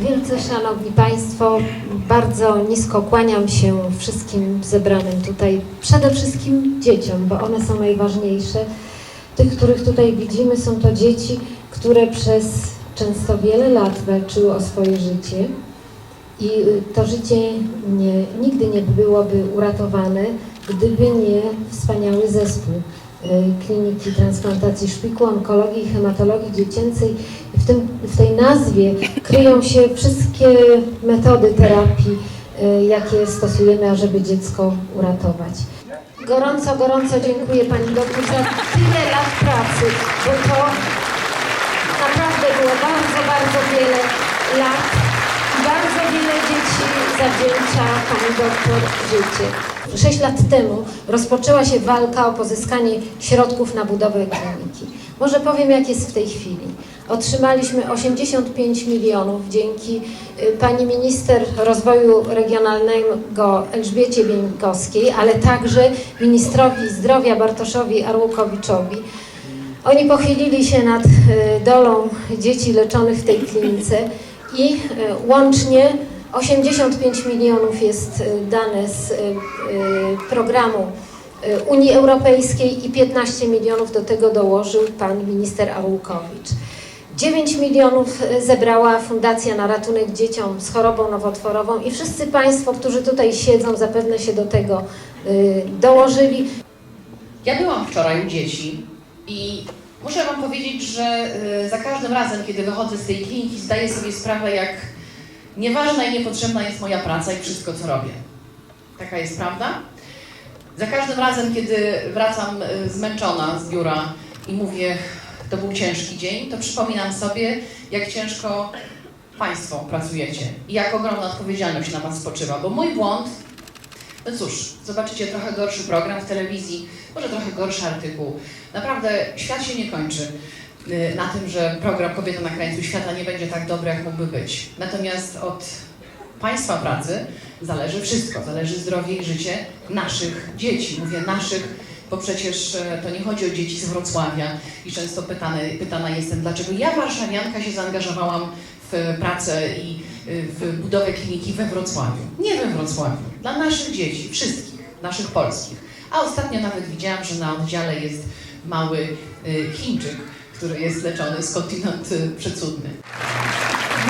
Wielce Szanowni Państwo, bardzo nisko kłaniam się wszystkim zebranym tutaj, przede wszystkim dzieciom, bo one są najważniejsze. Tych, których tutaj widzimy, są to dzieci, które przez często wiele lat walczyły o swoje życie i y, to życie nie, nigdy nie byłoby uratowane, gdyby nie wspaniały zespół y, Kliniki Transplantacji Szpiku, Onkologii i Hematologii Dziecięcej. W, tym, w tej nazwie kryją się wszystkie metody terapii, y, jakie stosujemy, ażeby dziecko uratować. Gorąco, gorąco dziękuję Pani doktor za tyle lat pracy, bo to naprawdę było bardzo, bardzo wiele lat bardzo wiele dzieci zawdzięcza Pani doktor życie. Sześć lat temu rozpoczęła się walka o pozyskanie środków na budowę kliniki. Może powiem, jak jest w tej chwili. Otrzymaliśmy 85 milionów dzięki y, pani minister rozwoju regionalnego Elżbiecie Bieńkowskiej, ale także ministrowi zdrowia Bartoszowi Arłukowiczowi. Oni pochylili się nad y, dolą dzieci leczonych w tej klinice i y, łącznie 85 milionów jest dane z programu Unii Europejskiej i 15 milionów do tego dołożył pan minister Arłukowicz. 9 milionów y, zebrała Fundacja na ratunek dzieciom z chorobą nowotworową i wszyscy Państwo, którzy tutaj siedzą, zapewne się do tego y, dołożyli. Ja byłam wczoraj u dzieci i muszę Wam powiedzieć, że y, za każdym razem, kiedy wychodzę z tej kliniki, zdaję sobie sprawę, jak nieważna i niepotrzebna jest moja praca i wszystko, co robię. Taka jest prawda. Za każdym razem, kiedy wracam zmęczona z biura i mówię, to był ciężki dzień, to przypominam sobie, jak ciężko Państwo pracujecie i jak ogromna odpowiedzialność na Was spoczywa, bo mój błąd no cóż, zobaczycie trochę gorszy program w telewizji, może trochę gorszy artykuł. Naprawdę świat się nie kończy y, na tym, że program Kobieta na krańcu świata nie będzie tak dobry, jak mógłby być. Natomiast od Państwa pracy zależy wszystko. Zależy zdrowie i życie naszych dzieci. Mówię naszych, bo przecież e, to nie chodzi o dzieci z Wrocławia i często pytany, pytana jestem, dlaczego ja, warszawianka, się zaangażowałam w pracę i y, w budowę kliniki we Wrocławiu. Nie we Wrocławiu, dla naszych dzieci, wszystkich, naszych polskich. A ostatnio nawet widziałam, że na oddziale jest mały y, Chińczyk, który jest leczony skądinąd przecudny.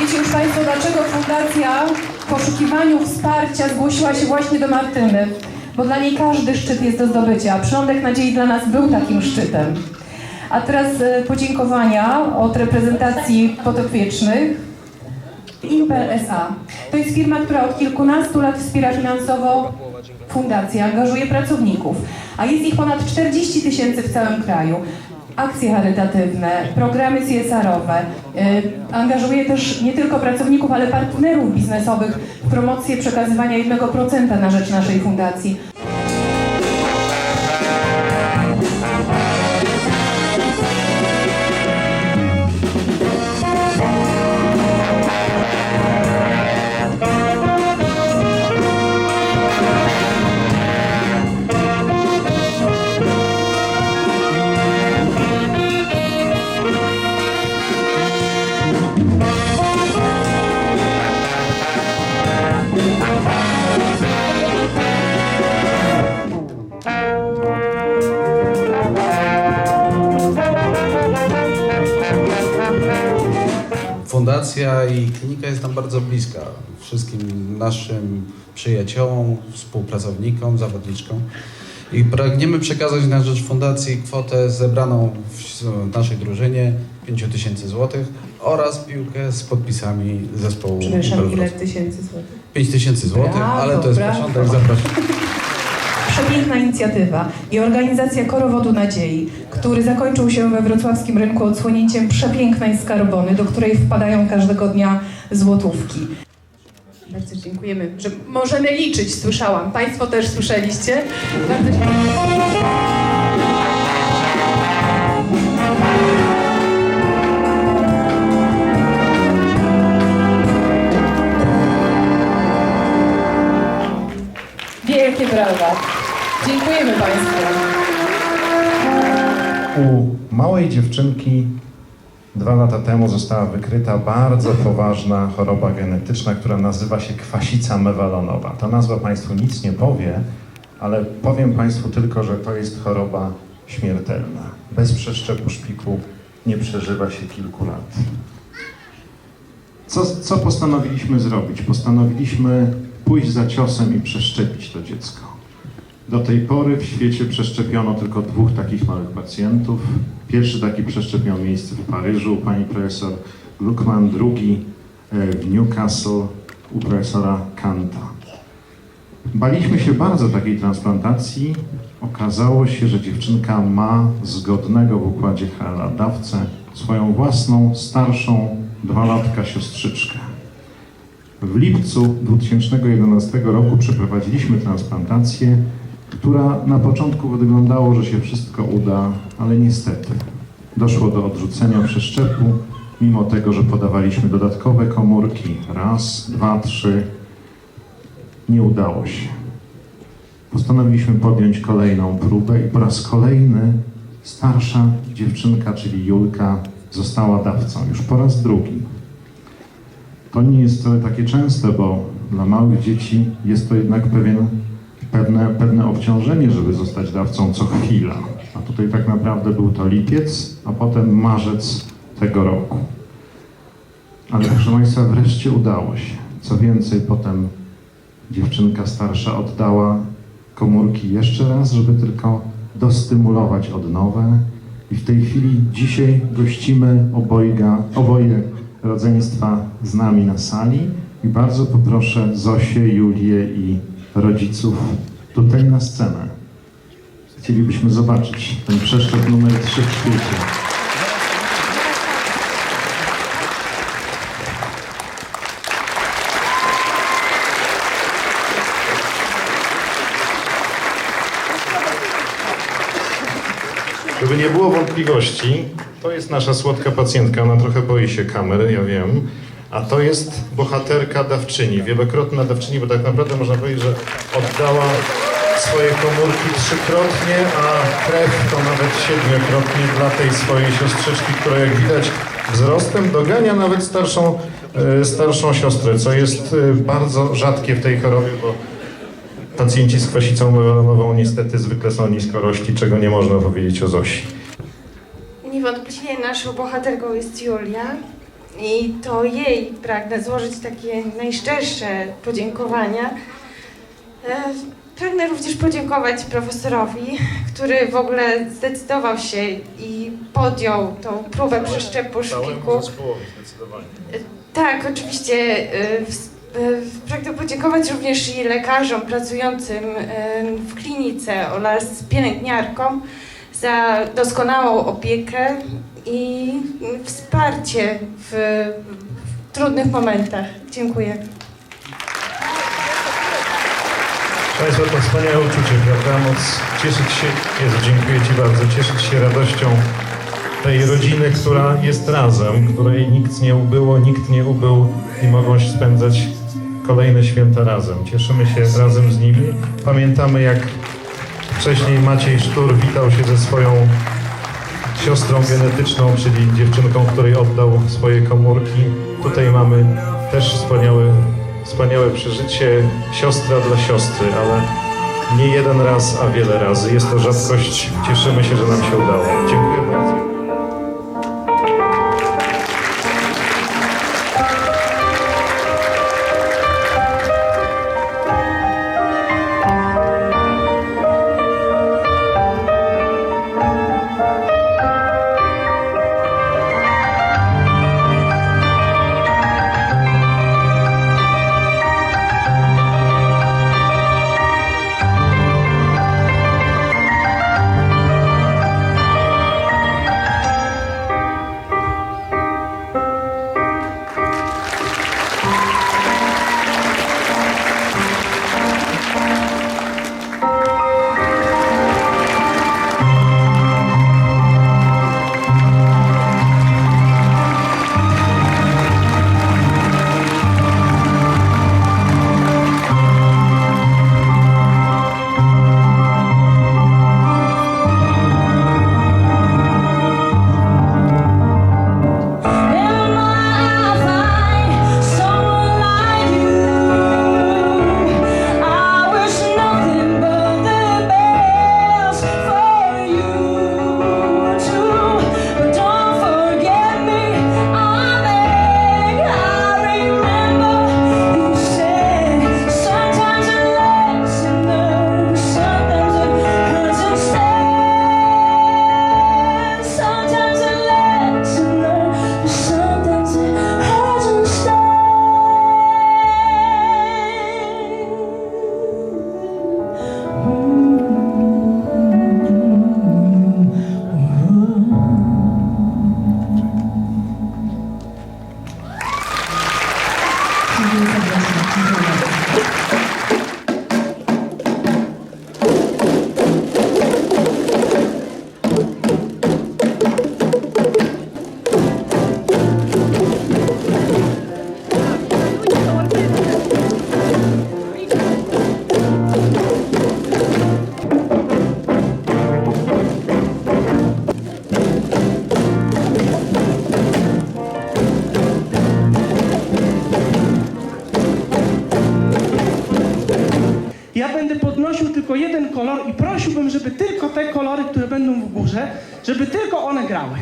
Wiecie już Państwo, dlaczego Fundacja w poszukiwaniu wsparcia zgłosiła się właśnie do Martyny? Bo dla niej każdy szczyt jest do zdobycia, Przylądek Nadziei dla nas był takim szczytem. A teraz e, podziękowania od reprezentacji podopiecznych. Impel S.A. To jest firma, która od kilkunastu lat wspiera finansowo fundację, angażuje pracowników, a jest ich ponad 40 tysięcy w całym kraju. Akcje charytatywne, programy CSR-owe. y, Angażuje też nie tylko pracowników, ale partnerów biznesowych w promocję przekazywania 1% na rzecz naszej fundacji. Fundacja i klinika jest nam bardzo bliska. Wszystkim naszym przyjaciołom, współpracownikom, zawodniczkom. I pragniemy przekazać na rzecz Fundacji kwotę zebraną w naszej drużynie 5 tysięcy złotych oraz piłkę z podpisami zespołu Przepraszam, ile tysięcy złotych? 5 tysięcy złotych, ale to jest brawo. początek. Zapraszam. Przepiękna inicjatywa i organizacja Korowodu Nadziei, który zakończył się we wrocławskim rynku odsłonięciem przepięknej skarbony, do której wpadają każdego dnia złotówki. Bardzo dziękujemy, że możemy liczyć, słyszałam. Państwo też słyszeliście. Bardzo dziękuję. Dziękujemy Państwu. u małej dziewczynki Dwa lata temu została wykryta bardzo poważna choroba genetyczna, która nazywa się kwasica mewalonowa. Ta nazwa Państwu nic nie powie, ale powiem Państwu tylko, że to jest choroba śmiertelna. Bez przeszczepu szpiku nie przeżywa się kilku lat. Co, co postanowiliśmy zrobić? Postanowiliśmy pójść za ciosem i przeszczepić to dziecko. Do tej pory w świecie przeszczepiono tylko dwóch takich małych pacjentów. Pierwszy taki przeszczep miał miejsce w Paryżu u pani profesor Gluckman, drugi e, w Newcastle u profesora Kanta. Baliśmy się bardzo takiej transplantacji. Okazało się, że dziewczynka ma zgodnego w układzie HLA dawcę swoją własną, starszą, dwalatka siostrzyczkę. W lipcu 2011 roku przeprowadziliśmy transplantację, która na początku wyglądało, że się wszystko uda, ale niestety doszło do odrzucenia przeszczepu, mimo tego, że podawaliśmy dodatkowe komórki. Raz, dwa, trzy. Nie udało się. Postanowiliśmy podjąć kolejną próbę i po raz kolejny starsza dziewczynka, czyli Julka, została dawcą. Już po raz drugi. To nie jest wcale takie częste, bo dla małych dzieci jest to jednak pewien, pewne, pewne obciążenie, żeby zostać dawcą co chwila. A tutaj tak naprawdę był to lipiec, a potem marzec tego roku. Ale proszę Państwa, wreszcie udało się. Co więcej, potem dziewczynka starsza oddała komórki jeszcze raz, żeby tylko dostymulować odnowę. I w tej chwili dzisiaj gościmy obojga, oboje rodzeństwa z nami na sali i bardzo poproszę Zosię, Julię i rodziców tutaj na scenę. Chcielibyśmy zobaczyć ten przeszczep numer 3 w świecie. Żeby nie było wątpliwości, to jest nasza słodka pacjentka, ona trochę boi się kamery, ja wiem, a to jest bohaterka dawczyni, wielokrotna dawczyni, bo tak naprawdę można powiedzieć, że oddała swoje komórki trzykrotnie, a krew to nawet siedmiokrotnie dla tej swojej siostrzyczki, która jak widać wzrostem dogania nawet starszą, e, starszą siostrę, co jest e, bardzo rzadkie w tej chorobie, bo Pacjenci z kwasicą melanową niestety zwykle są niskorośli, czego nie można powiedzieć o Zosi. Niewątpliwie naszą bohaterką jest Julia i to jej pragnę złożyć takie najszczersze podziękowania. E, Pragnę również podziękować profesorowi, który w ogóle zdecydował się i podjął tą próbę przeszczepu szpiku. zdecydowanie. Tak, oczywiście. e, e, Pragnę podziękować również i lekarzom pracującym e, w klinice oraz pielęgniarkom za doskonałą opiekę i wsparcie w, w trudnych momentach. Dziękuję. Państwo, to wspaniałe uczucie, prawda? Móc cieszyć się, Jezu, dziękuję Ci bardzo, cieszyć się radością tej rodziny, która jest razem, której nikt nie ubyło, nikt nie ubył i mogą spędzać kolejne święta razem. Cieszymy się razem z nimi. Pamiętamy, jak wcześniej Maciej Sztur witał się ze swoją siostrą genetyczną, czyli dziewczynką, której oddał swoje komórki. Tutaj mamy też wspaniałe, wspaniałe przeżycie siostra dla siostry, ale nie jeden raz, a wiele razy. Jest to rzadkość. Cieszymy się, że nam się udało. Tylko jeden kolor i prosiłbym, żeby tylko te kolory, które będą w górze, żeby tylko one grały.